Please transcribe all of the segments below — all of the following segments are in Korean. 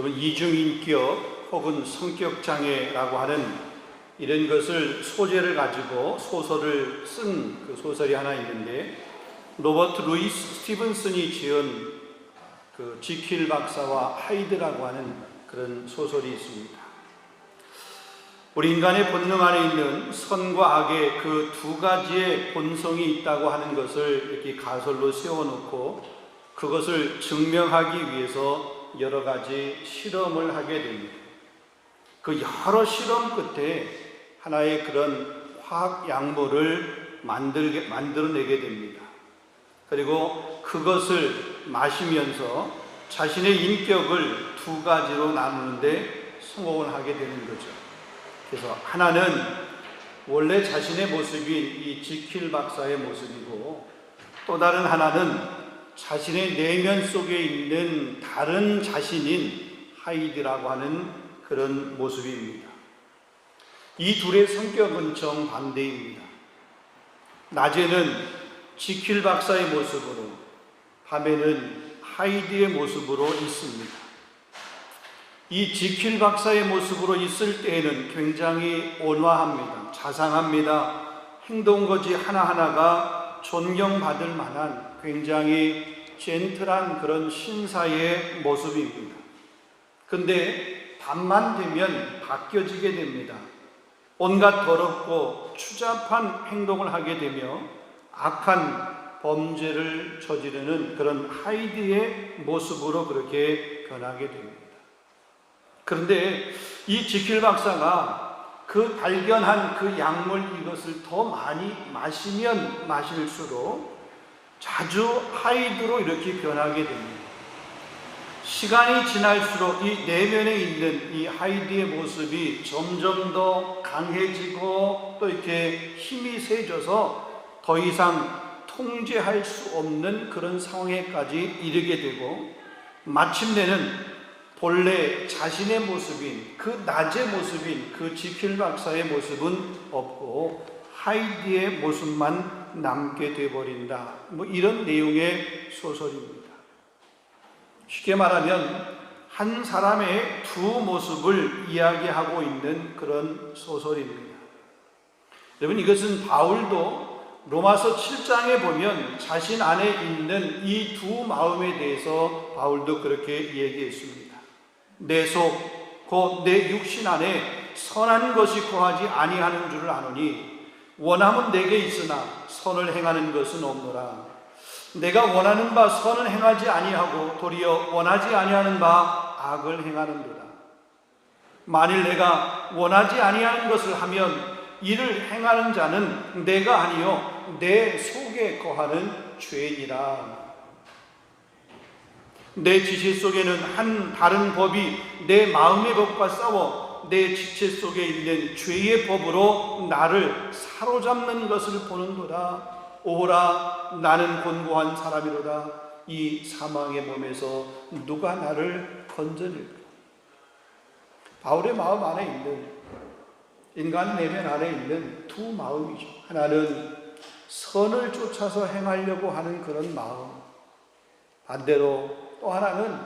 여러분 이중인격 혹은 성격 장애라고 하는 이런 것을 소재를 가지고 소설을 쓴 그 소설이 하나 있는데 로버트 루이스 스티븐슨이 지은 그 지킬 박사와 하이드라고 하는 그런 소설이 있습니다. 우리 인간의 본능 안에 있는 선과 악의 그 두 가지의 본성이 있다고 하는 것을 이렇게 가설로 세워놓고 그것을 증명하기 위해서 여러 가지 실험을 하게 됩니다. 그 여러 실험 끝에 하나의 그런 화학 약물을 만들게, 만들어내게 됩니다. 그리고 그것을 마시면서 자신의 인격을 두 가지로 나누는데 성공을 하게 되는 거죠. 그래서 하나는 원래 자신의 모습인 이 지킬 박사의 모습이고 또 다른 하나는 자신의 내면 속에 있는 다른 자신인 하이드라고 하는 그런 모습입니다. 이 둘의 성격은 정반대입니다. 낮에는 지킬 박사의 모습으로, 밤에는 하이드의 모습으로 있습니다. 이 지킬 박사의 모습으로 있을 때에는 굉장히 온화합니다. 자상합니다. 행동거지 하나하나가 존경받을 만한 굉장히 젠틀한 그런 신사의 모습입니다. 근데 밤만 되면 바뀌어지게 됩니다. 온갖 더럽고 추잡한 행동을 하게 되며 악한 범죄를 저지르는 그런 하이드의 모습으로 그렇게 변하게 됩니다. 그런데 이 지킬 박사가 그 발견한 그 약물 이것을 더 많이 마시면 마실수록 자주 하이드로 이렇게 변하게 됩니다. 시간이 지날수록 이 내면에 있는 이 하이드의 모습이 점점 더 강해지고 또 이렇게 힘이 세져서 더 이상 통제할 수 없는 그런 상황에까지 이르게 되고 마침내는 본래 자신의 모습인 그 낮의 모습인 그 지킬 박사의 모습은 없고 하이디의 모습만 남게 돼 버린다. 뭐 이런 내용의 소설입니다. 쉽게 말하면 한 사람의 두 모습을 이야기하고 있는 그런 소설입니다. 여러분 이것은 바울도 로마서 7장에 보면 자신 안에 있는 이 두 마음에 대해서 바울도 그렇게 얘기했습니다. 내 속, 곧 내 육신 안에 선한 것이 거하지 아니하는 줄을 아노니 원함은 내게 있으나 선을 행하는 것은 없노라. 내가 원하는 바 선을 행하지 아니하고 도리어 원하지 아니하는 바 악을 행하는도다. 만일 내가 원하지 아니하는 것을 하면 이를 행하는 자는 내가 아니요 내 속에 거하는 죄이니라. 내 지체 속에는 한 다른 법이 내 마음의 법과 싸워 내 지체 속에 있는 죄의 법으로 나를 사로잡는 것을 보는도다. 오라 나는 곤고한 사람이로다. 이 사망의 몸에서 누가 나를 건져낼까? 바울의 마음 안에 있는 인간 내면 안에 있는 두 마음이죠. 하나는 선을 쫓아서 행하려고 하는 그런 마음. 반대로 또 하나는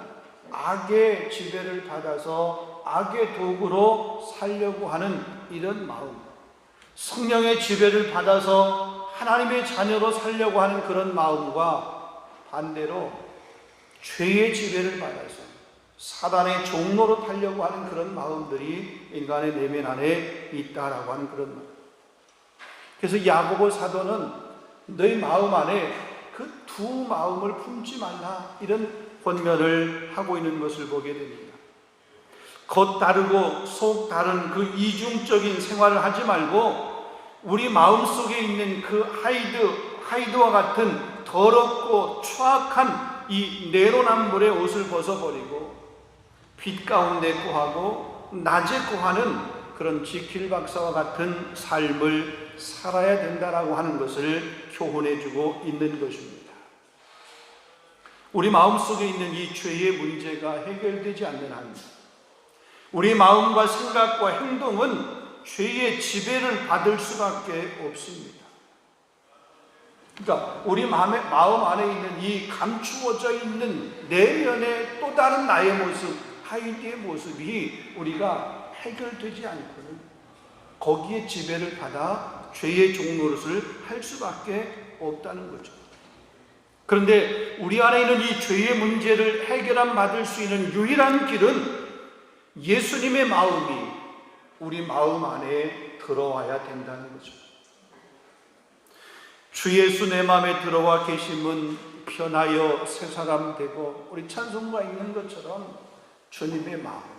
악의 지배를 받아서 악의 도구로 살려고 하는 이런 마음. 성령의 지배를 받아서 하나님의 자녀로 살려고 하는 그런 마음과 반대로 죄의 지배를 받아서 사단의 종로로 타려고 하는 그런 마음들이 인간의 내면 안에 있다라고 하는 그런 마음. 그래서 야고보 사도는 너희 마음 안에 그 두 마음을 품지 말라 이런 권면을 하고 있는 것을 보게 됩니다. 겉 다르고 속 다른 그 이중적인 생활을 하지 말고 우리 마음 속에 있는 그 하이드 하이드와 같은 더럽고 추악한 이 내로남불의 옷을 벗어버리고 빛 가운데 구하고 낮에 구하는 그런 지킬 박사와 같은 삶을 살아야 된다라고 하는 것을 교훈해 주고 있는 것입니다. 우리 마음속에 있는 이 죄의 문제가 해결되지 않는 한 우리 마음과 생각과 행동은 죄의 지배를 받을 수밖에 없습니다. 그러니까 우리 마음에, 마음 안에 있는 이 감추어져 있는 내면의 또 다른 나의 모습, 하이디의 모습이 우리가 해결되지 않고는 거기에 지배를 받아 죄의 종노릇을 할 수밖에 없다는 거죠. 그런데 우리 안에 있는 이 죄의 문제를 해결함 받을 수 있는 유일한 길은 예수님의 마음이 우리 마음 안에 들어와야 된다는 거죠. 주 예수 내 마음에 들어와 계심은 편하여 새 사람 되고 우리 찬송가 있는 것처럼 주님의 마음이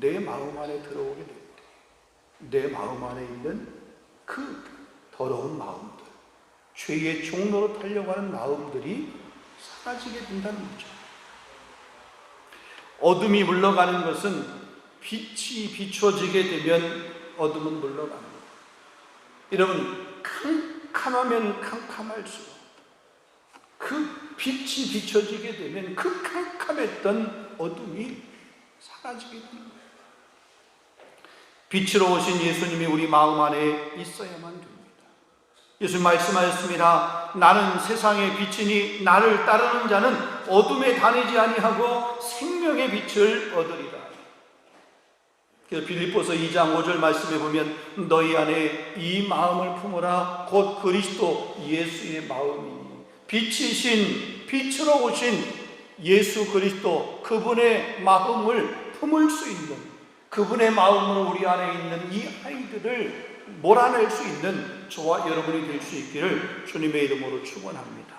내 마음 안에 들어오게 됩니다. 내 마음 안에 있는 그 더러운 마음들, 죄의 종로로 타려고 하는 마음들이 사라지게 된다는 거죠. 어둠이 물러가는 것은 빛이 비춰지게 되면 어둠은 물러갑니다. 여러분, 캄캄하면 캄캄할수록 그 빛이 비춰지게 되면 그 캄캄했던 어둠이 사라지게 되는 거예요. 빛으로 오신 예수님이 우리 마음 안에 있어야만 됩니다. 예수님 말씀하셨습니다. 나는 세상의 빛이니 나를 따르는 자는 어둠에 다니지 아니하고 생명의 빛을 얻으리라. 그래서 빌립보서 2장 5절 말씀에 보면 너희 안에 이 마음을 품으라 곧 그리스도 예수의 마음이니 빛이신 빛으로 오신 예수 그리스도 그분의 마음을 품을 수 있는 그분의 마음으로 우리 안에 있는 이 아이들을 몰아낼 수 있는 저와 여러분이 될 수 있기를 주님의 이름으로 축원합니다.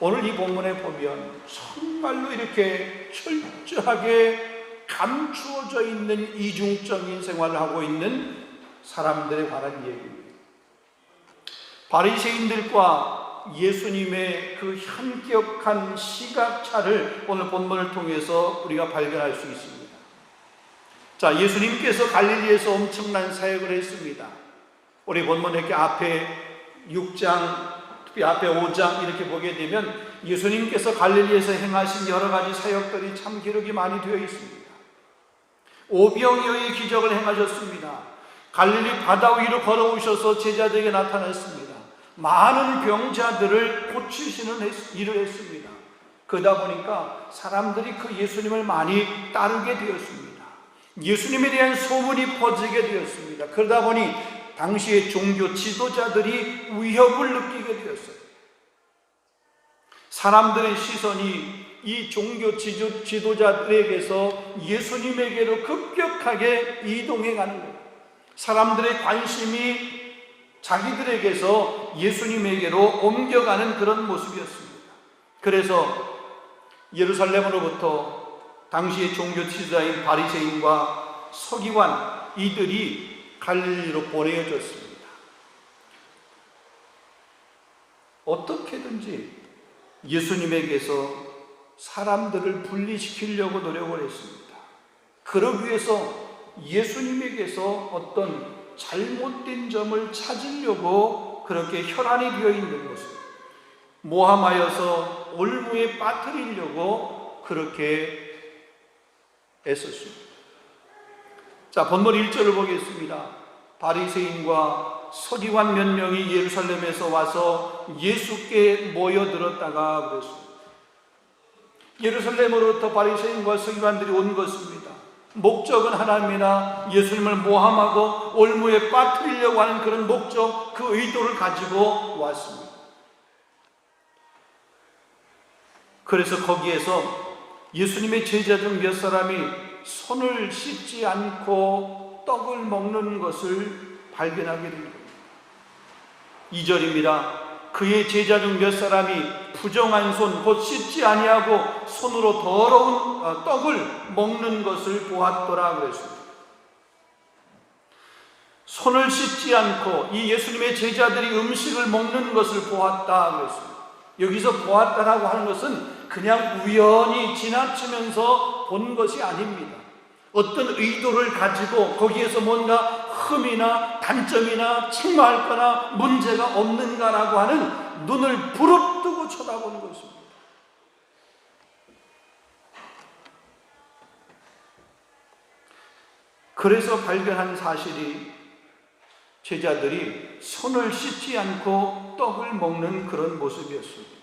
오늘 이 본문에 보면 정말로 이렇게 철저하게 감추어져 있는 이중적인 생활을 하고 있는 사람들에 관한 얘기입니다. 바리새인들과 예수님의 그 현격한 시각차를 오늘 본문을 통해서 우리가 발견할 수 있습니다. 자, 예수님께서 갈릴리에서 엄청난 사역을 했습니다. 우리 본문 이렇게 앞에 6장, 특히 앞에 5장 이렇게 보게 되면 예수님께서 갈릴리에서 행하신 여러 가지 사역들이 참 기록이 많이 되어 있습니다. 오병이어의 기적을 행하셨습니다. 갈릴리 바다 위로 걸어오셔서 제자들에게 나타났습니다. 많은 병자들을 고치시는 일을 했습니다. 그러다 보니까 사람들이 그 예수님을 많이 따르게 되었습니다. 예수님에 대한 소문이 퍼지게 되었습니다. 그러다 보니 당시의 종교 지도자들이 위협을 느끼게 되었어요. 사람들의 시선이 이 종교 지도, 지도자들에게서 예수님에게로 급격하게 이동해 가는 거예요. 사람들의 관심이 자기들에게서 예수님에게로 옮겨가는 그런 모습이었습니다. 그래서 예루살렘으로부터 당시의 종교 지도자인 바리새인과 서기관 이들이 갈릴리로 보내졌습니다. 어떻게든지 예수님에게서 사람들을 분리시키려고 노력을 했습니다. 그러기 위해서 예수님에게서 어떤 잘못된 점을 찾으려고 그렇게 혈안이 되어 있는 것을 모함하여서 올무에 빠뜨리려고 그렇게 애썼습니다. 자, 본문 1절을 보겠습니다. 바리새인과 서기관 몇 명이 예루살렘에서 와서 예수께 모여들었다가 그랬습니다. 예루살렘으로부터 바리새인과 서기관들이 온 것입니다. 목적은 하나님이나 예수님을 모함하고 올무에 빠뜨리려고 하는 그런 목적, 그 의도를 가지고 왔습니다. 그래서 거기에서 예수님의 제자 중 몇 사람이 손을 씻지 않고 떡을 먹는 것을 발견하게 됩니다. 2절입니다. 그의 제자 중 몇 사람이 부정한 손, 곧 씻지 아니하고 손으로 더러운 어, 떡을 먹는 것을 보았더라 그랬습니다. 손을 씻지 않고 이 예수님의 제자들이 음식을 먹는 것을 보았다 그랬습니다. 여기서 보았다라고 하는 것은 그냥 우연히 지나치면서 본 것이 아닙니다. 어떤 의도를 가지고 거기에서 뭔가 흠이나 단점이나 책망할 거나 문제가 없는가라고 하는 눈을 부릅뜨고 쳐다보는 것입니다. 그래서 발견한 사실이 제자들이 손을 씻지 않고 떡을 먹는 그런 모습이었습니다.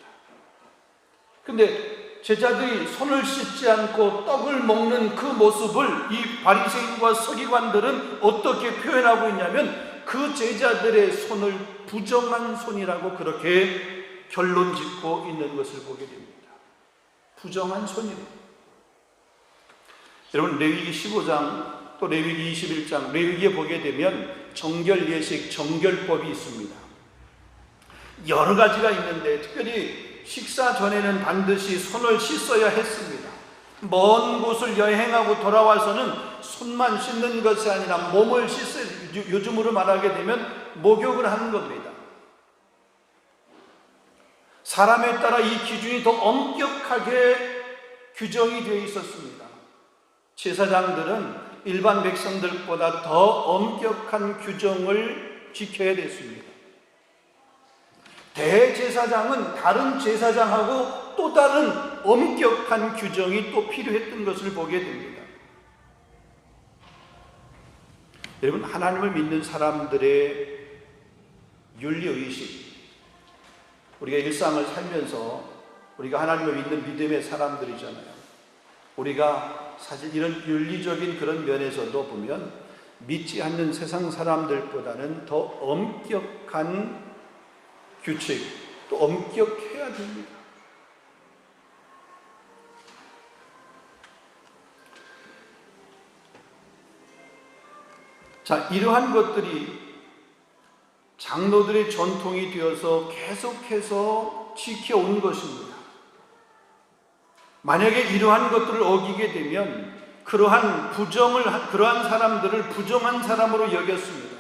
근데 제자들이 손을 씻지 않고 떡을 먹는 그 모습을 이 바리새인과 서기관들은 어떻게 표현하고 있냐면 그 제자들의 손을 부정한 손이라고 그렇게 결론 짓고 있는 것을 보게 됩니다. 부정한 손이래. 여러분 레위기 15장 또 레위기 21장 레위기에 보게 되면 정결 예식 정결법이 있습니다. 여러 가지가 있는데 특별히 식사 전에는 반드시 손을 씻어야 했습니다. 먼 곳을 여행하고 돌아와서는 손만 씻는 것이 아니라 몸을 씻어 요즘으로 말하게 되면 목욕을 하는 겁니다. 사람에 따라 이 기준이 더 엄격하게 규정이 되어 있었습니다. 제사장들은 일반 백성들보다 더 엄격한 규정을 지켜야 됐습니다. 대제사장은 다른 제사장하고 또 다른 엄격한 규정이 또 필요했던 것을 보게 됩니다. 여러분, 하나님을 믿는 사람들의 윤리의식, 우리가 일상을 살면서 우리가 하나님을 믿는 믿음의 사람들이잖아요. 우리가 사실 이런 윤리적인 그런 면에서도 보면 믿지 않는 세상 사람들보다는 더 엄격한 규칙, 또 엄격해야 됩니다. 자, 이러한 것들이 장로들의 전통이 되어서 계속해서 지켜온 것입니다. 만약에 이러한 것들을 어기게 되면 그러한 부정을 그러한 사람들을 부정한 사람으로 여겼습니다.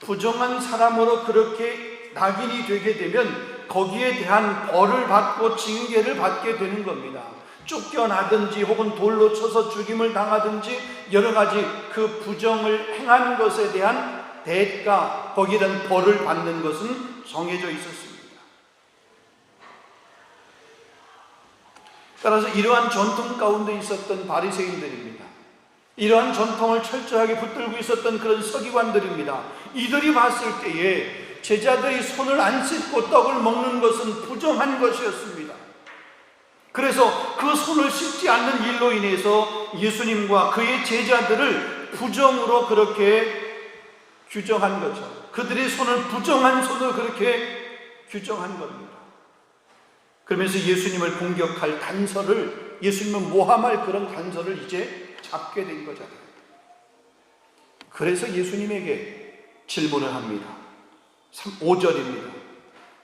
부정한 사람으로 그렇게 낙인이 되게 되면 거기에 대한 벌을 받고 징계를 받게 되는 겁니다. 쫓겨나든지 혹은 돌로 쳐서 죽임을 당하든지 여러 가지 그 부정을 행한 것에 대한 대가 거기에 벌을 받는 것은 정해져 있었습니다. 따라서 이러한 전통 가운데 있었던 바리새인들입니다. 이러한 전통을 철저하게 붙들고 있었던 그런 서기관들입니다. 이들이 봤을 때에 제자들이 손을 안 씻고 떡을 먹는 것은 부정한 것이었습니다. 그래서 그 손을 씻지 않는 일로 인해서 예수님과 그의 제자들을 부정으로 그렇게 규정한 거죠. 그들의 손을 부정한 손으로 그렇게 규정한 겁니다. 그러면서 예수님을 공격할 단서를 예수님을 모함할 그런 단서를 이제 잡게 된 거잖아요. 그래서 예수님에게 질문을 합니다. 5절입니다.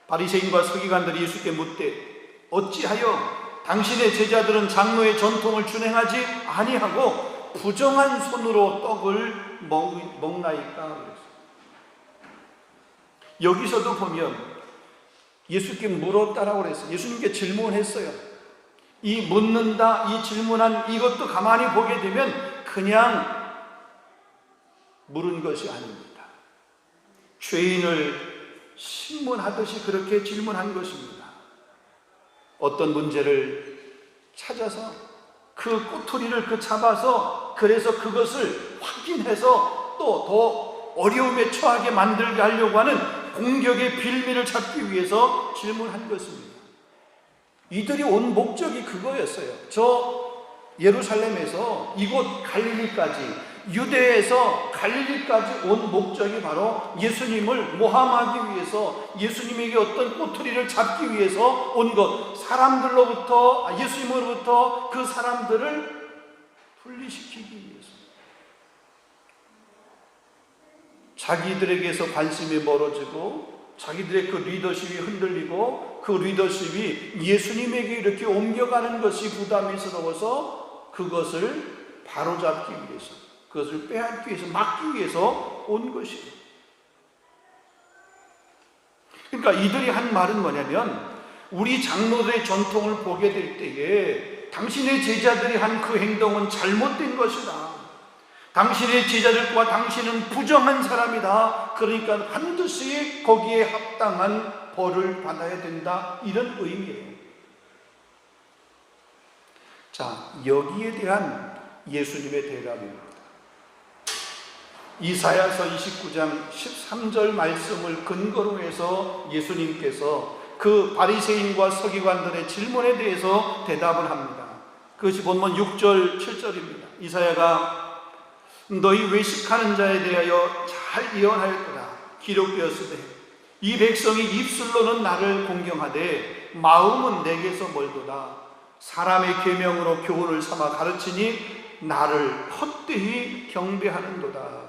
바리새인과 서기관들이 예수께 묻되 어찌하여 당신의 제자들은 장로의 전통을 준행하지 아니하고 부정한 손으로 떡을 먹, 먹나이까. 여기서도 보면 예수께 물었다라고 그랬어요. 예수님께 질문했어요. 이 묻는다, 이 질문한 이것도 가만히 보게 되면 그냥 물은 것이 아닙니다. 죄인을 신문하듯이 그렇게 질문한 것입니다. 어떤 문제를 찾아서 그 꼬투리를 그 잡아서 그래서 그것을 확인해서 또 더 어려움에 처하게 만들게 하려고 하는 공격의 빌미를 찾기 위해서 질문한 것입니다. 이들이 온 목적이 그거였어요. 저 예루살렘에서 이곳 갈릴리까지 유대에서 갈릴리까지 온 목적이 바로 예수님을 모함하기 위해서 예수님에게 어떤 꼬투리를 잡기 위해서 온 것. 사람들로부터 아, 예수님으로부터 그 사람들을 분리시키기 위해서. 자기들에게서 관심이 멀어지고 자기들의 그 리더십이 흔들리고 그 리더십이 예수님에게 이렇게 옮겨가는 것이 부담스러워서 그것을 바로잡기 위해서 그것을 빼앗기 위해서 막기 위해서 온 것이에요. 그러니까 이들이 한 말은 뭐냐면 우리 장로들의 전통을 보게 될 때에 당신의 제자들이 한 그 행동은 잘못된 것이다. 당신의 제자들과 당신은 부정한 사람이다. 그러니까 반드시 거기에 합당한 벌을 받아야 된다. 이런 의미예요. 자, 여기에 대한 예수님의 대답입니다. 이사야서 29장 13절 말씀을 근거로 해서 예수님께서 그 바리새인과 서기관들의 질문에 대해서 대답을 합니다. 그것이 본문 6절, 7절입니다. 이사야가 너희 외식하는 자에 대하여 잘 예언하였더라. 기록되었으되 이 백성이 입술로는 나를 공경하되 마음은 내게서 멀도다. 사람의 계명으로 교훈을 삼아 가르치니 나를 헛되이 경배하는도다.